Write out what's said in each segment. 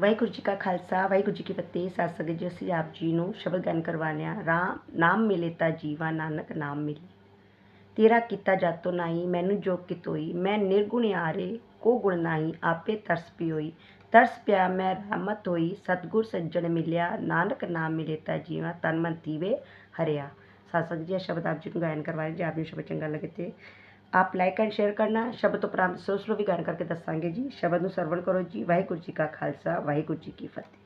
ਵਾਹਿਗੁਰੂ ਜੀ ਕਾ ਖਾਲਸਾ, ਵਾਹਿਗੁਰੂ ਜੀ ਕੀ ਫਤਿਹ। ਸਤਿ ਸੰਗਤ ਜੀ, ਅਸੀਂ ਆਪ ਜੀ ਨੂੰ ਸ਼ਬਦ ਗਾਇਨ ਕਰਵਾਉਂਦੇ ਹਾਂ। ਰਾਮ, ਨਾਮ ਮਿਲੇ ਤਾਂ ਜੀਵਾ, ਨਾਨਕ ਨਾਮ ਮਿਲੇ। ਤੇਰਾ ਕੀਤਾ ਜਾਤੋ ਨਾਹੀ, ਮੈਨੂੰ ਜੋ ਕਿਤੋਈ ਮੈਂ ਨਿਰਗੁਣ ਆਰੇ ਕੋ ਗੁਣ ਨਾਹੀ, ਆਪੇ ਤਰਸ ਪਿਓਈ। ਤਰਸ ਪਿਆ ਮੈਂ ਰਹਿਮਤ ਹੋਈ, ਸਤਗੁਰ ਸੱਜਣ ਮਿਲਿਆ, ਨਾਨਕ ਨਾਮ ਮਿਲੇ ਤਾਂ ਜੀਵਾ, ਤਨ ਮਨ ਤੀਵੇ ਹਰਿਆ। ਸਾਧ ਸੰਗਤ ਜੀ ਇਹ ਸ਼ਬਦ ਆਪ ਜੀ ਨੂੰ ਗਾਇਨ ਕਰਵਾਏ ਜੇ ਆਪ ਨੂੰ ਸ਼ਬਦ ਚੰਗਾ ਲੱਗੇ ਤੇ। ਆਪ ਲਾਈਕ ਐਂਡ ਸ਼ੇਅਰ ਕਰਨਾ ਸ਼ਬਦ ਉਪਰੰਤ ਸੋਚ ਨੂੰ ਵੀ ਗਾਇਨ ਕਰਕੇ ਦੱਸਾਂਗੇ ਜੀ ਸ਼ਬਦ ਨੂੰ ਸਰਵਣ ਕਰੋ ਜੀ ਵਾਹਿਗੁਰੂ ਜੀ ਕਾ ਖਾਲਸਾ ਵਾਹਿਗੁਰੂ ਜੀ ਕੀ ਫਤਿਹ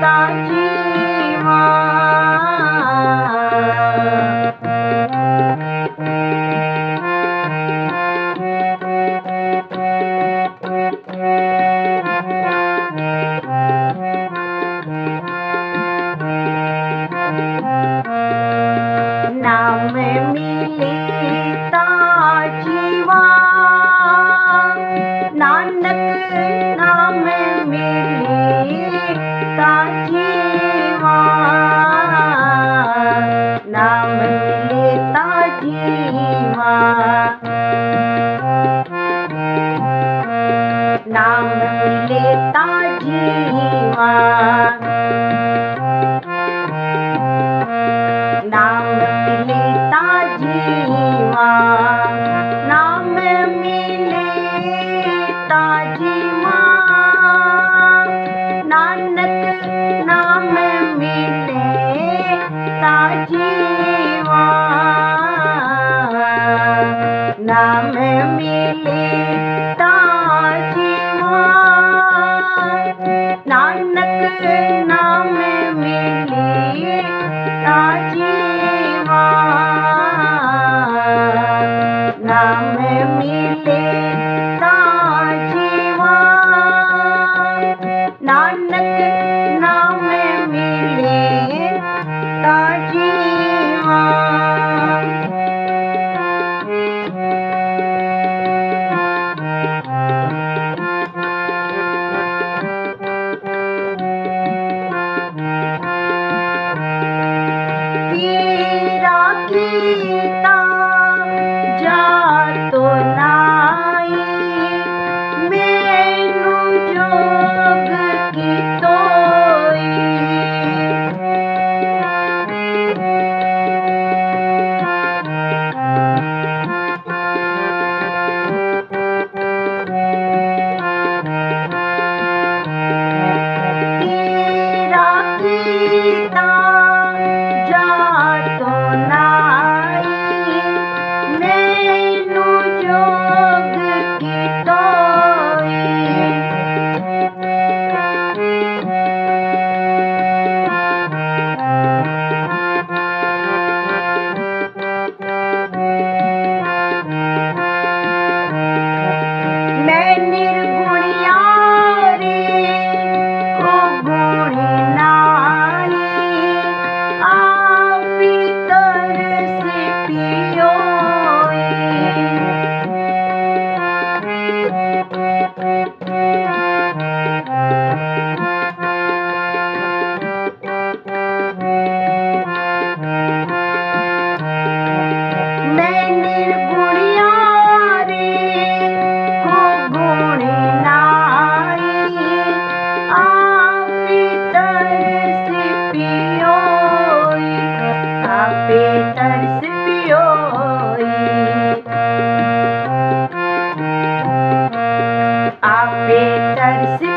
Don't you? கண்ணத்தில் Peter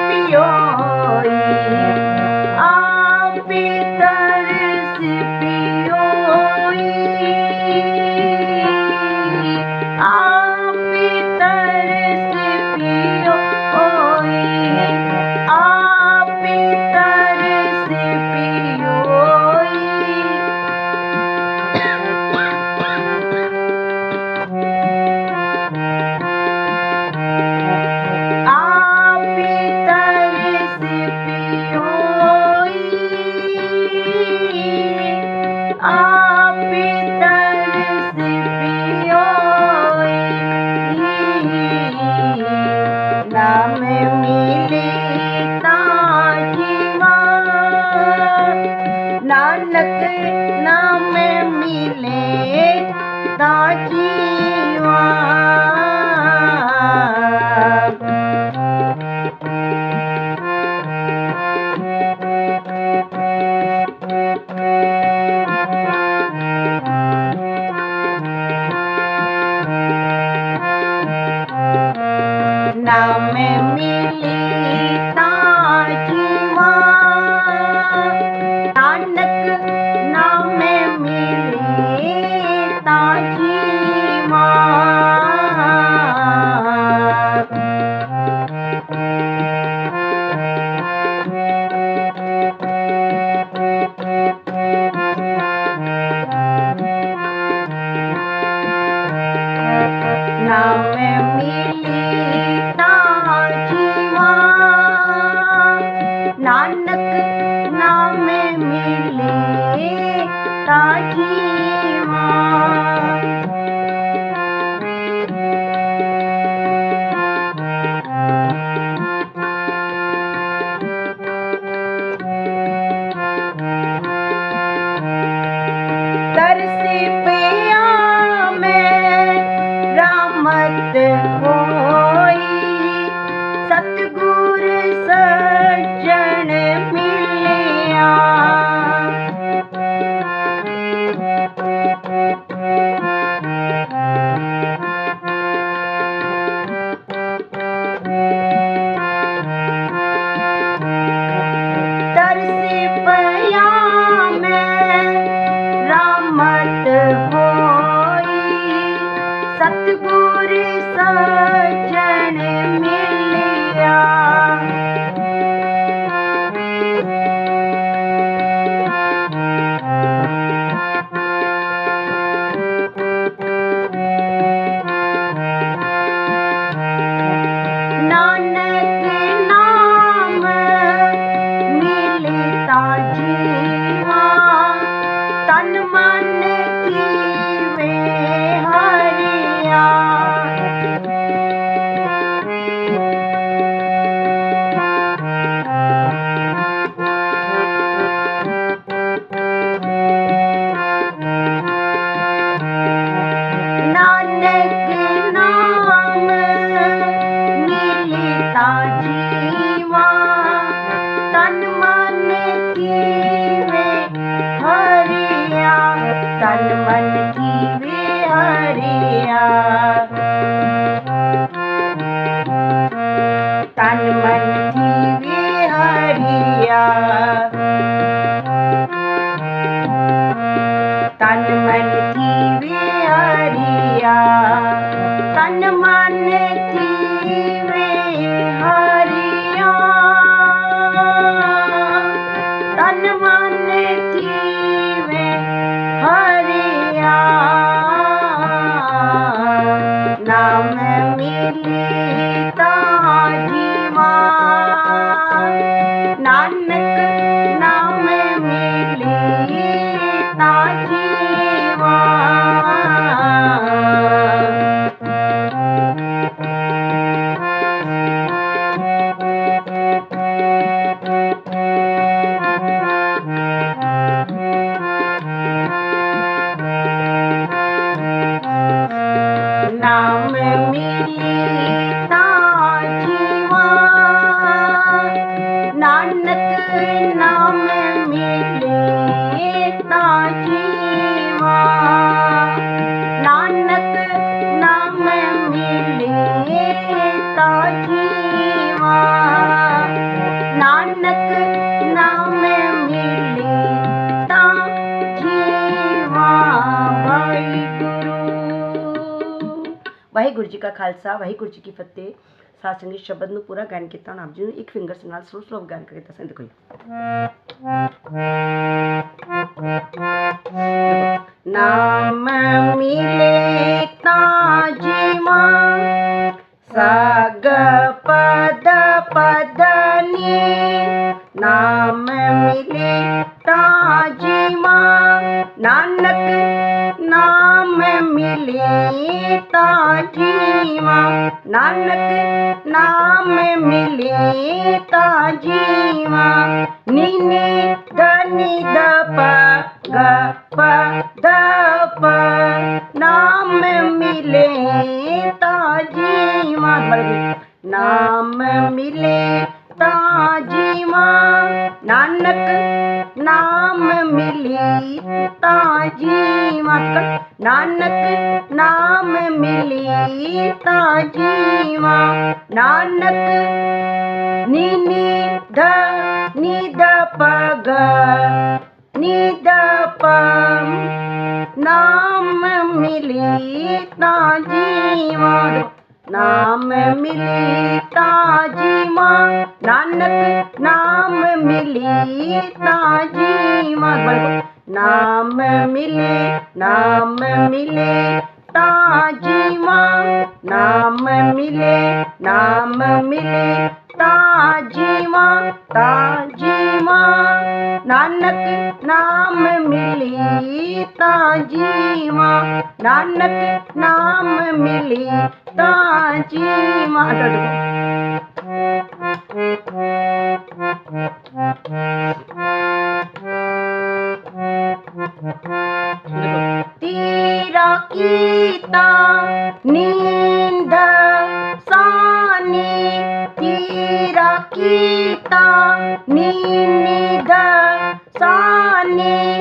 वाहगुरू जी का खालसा वाहगुरू जी की फतेह, सात संगीत शब्द में पूरा गायन किया आप जी एक फिंगर से नाल स्लो स्लो गायन करके दस देखो मिले ताजी माँ पद पदनी नाम मिले मिली ताजीवा नानक नाम नीने धनी दप नाम मिले ताजीवा नाम मिले ताजी माँ नानक नाम मिली ताजी माँ नानक नाम मिली ताजी माँ नानक नीनी ध नी द पग नी द पम नाम मिली ताजी माँ नाम मिली ताजी माँ, नानक नाम मिली ताजी माँ। नाम मिले नाम मिले ताजी माँ, नाम मिले नाम मिले ताजी माँ ताजी माँ। नानक नाम मिली जीता जीवा नानक नाम मिली ता जीवा। अच्छा, अच्छा, अच्छा।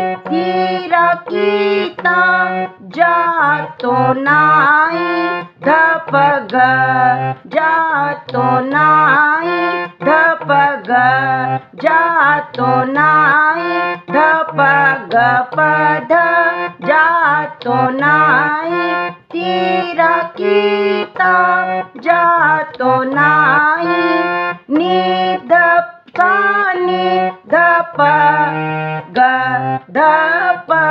Dira kita jatuh naik dhapaga jatuh naik dhapaga jatuh naik dhapaga pada jatuh naik tira kita jatuh naik nidap sa ni da pa ga da pa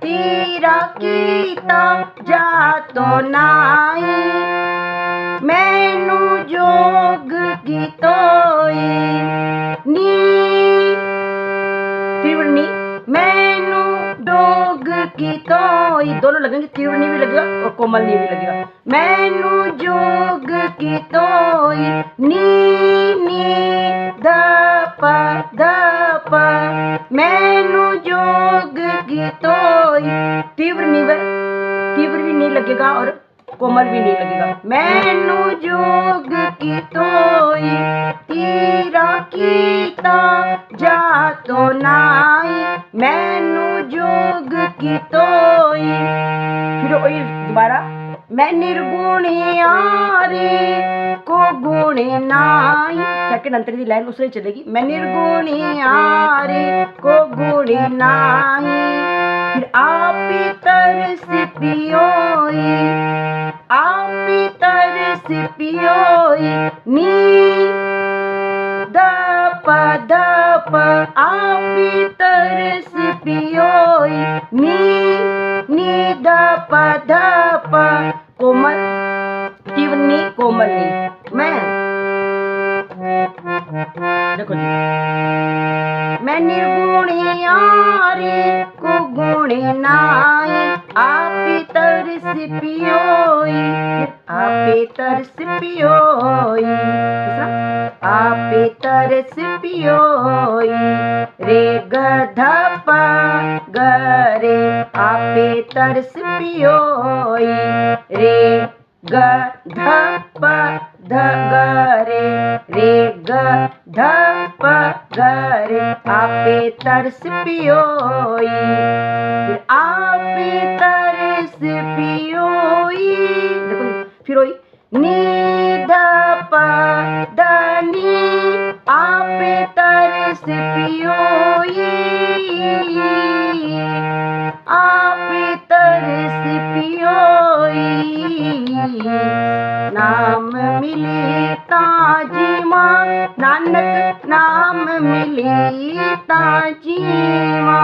tira kita jato nai ਮੈਨੂੰ ਜੋਗ ਗੀਤੋਈ ਨੀ ਤ੍ਰਿਵਣੀ की तोई दोनों लगेंगे त्रिवर्णी भी लगेगा और कोमल नी भी लगेगा। मैनू जोग की तोई नी नी द प द प मैनू जोग की तोई, तीव्र नी तीव्र भी नहीं लगेगा और कोमल भी नहीं लगेगा। मैनू जोग की तो तीरा कीता जातो नाई। मैनू जोग की तोई। फिर वही दोबारा, मैं निर्गुणी आरे को गुणे नाई। सेकंड अंतर की लाइन उससे चलेगी, मैं निर्गुणी आरे को गुणे नाई। फिर आप तरस पियोई, आप तरस पियोई। नी प द प आप तरस पियोई। नी नी द प द प कोमल तिवनी कोमलनी मैं देखो जी। मैं निर्गुणी आरे को गुणी नाई। आप तरस पियोई आप तरस पियोई। आप तरस पियोई। रे गधप गरे आप तरस पियोई। रे गधप ध गरे रे गधप गरे आपे तरस पियोई। आपे तरस पियोई। फिर वही नी, ध, प द नी, आपे तरस पियोई। आपे ਤਰਸ ਪਿਓਈ ਨਾਮ ਮਿਲੇ ਤਾਂ ਜੀਵਾ, ਨਾਨਕ ਨਾਮ ਮਿਲੇ ਤਾਂ ਜੀਵਾ।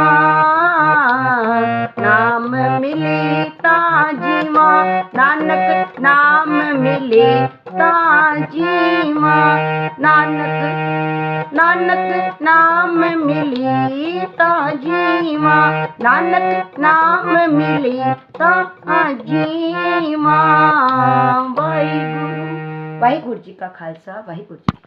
ਨਾਮ ਮਿਲੇ ਤਾਂ ਜੀਵਾ, ਨਾਨਕ ਨਾਮ ਮਿਲੇ जी माँ, नानक नानक नाम मिली ताजी माँ, नानक नाम मिली ताजी माँ। वाहिगुरु वाहिगुरु जी का खालसा, वाहिगुरु जी